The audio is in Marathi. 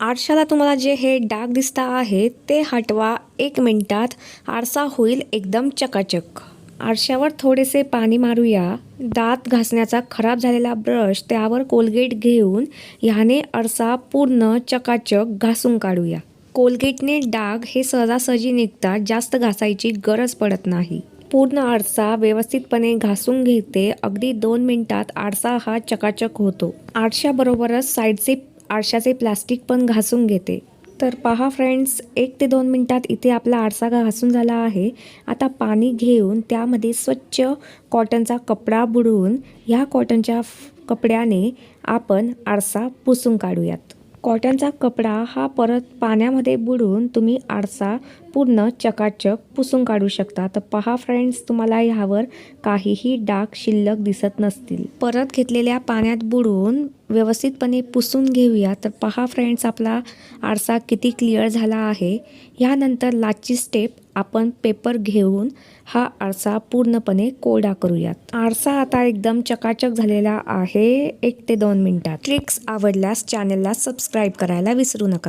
आरशाला तुम्हाला जे हे डाग दिसता आहे ते हटवा एक मिनटात. आरसा होईल एकदम चकाचक. आरशावर थोडेसे पाणी मारूया. दात घासण्याचा खराब झालेला ब्रश त्यावर कोलगेट घेऊन ह्याने आरसा पूर्ण चकाचक घासून काढूया. कोलगेटने डाग हे सहजासहजी निघतात जास्त घासायची गरज पडत नाही. पूर्ण आरसा व्यवस्थितपणे घासून घेते. अगदी दोन मिनिटात आरसा हा चकाचक होतो. आरशाबरोबरच साईडचे आरशाचे प्लास्टिक पण घासून घेते. तर पहा फ्रेंड्स एक ते दोन मिनटात इथे आपला आरसा घासून झाला आहे. आता पाणी घेऊन त्यामध्ये स्वच्छ कॉटनचा कपडा बुडवून ह्या कॉटनच्या फ- कपड्याने आपण आरसा पुसून काढूयात. कॉटनचा कपडा हा परत पाण्यामध्ये बुडवून तुम्ही आरसा पूर्ण चकाचक पुसून काढू शकता. तर पहा फ्रेंड्स तुम्हाला ह्यावर काहीही डाग शिल्लक दिसत नसतील. परत घेतलेल्या पाण्यात बुडवून व्यवस्थितपणे पुसून घेऊया. तर पहा फ्रेंड्स आपला आरसा किती क्लिअर झाला आहे. ह्यानंतर लाची स्टेप आपण पेपर घेऊन हा आरसा पूर्णपणे कोरडा करूयात. आरसा आता एकदम चकाचक झालेला आहे. एक ते दोन मिनिटात. ट्रिक्स आवडल्यास चॅनलला सबस्क्राईब करायला विसरू नका.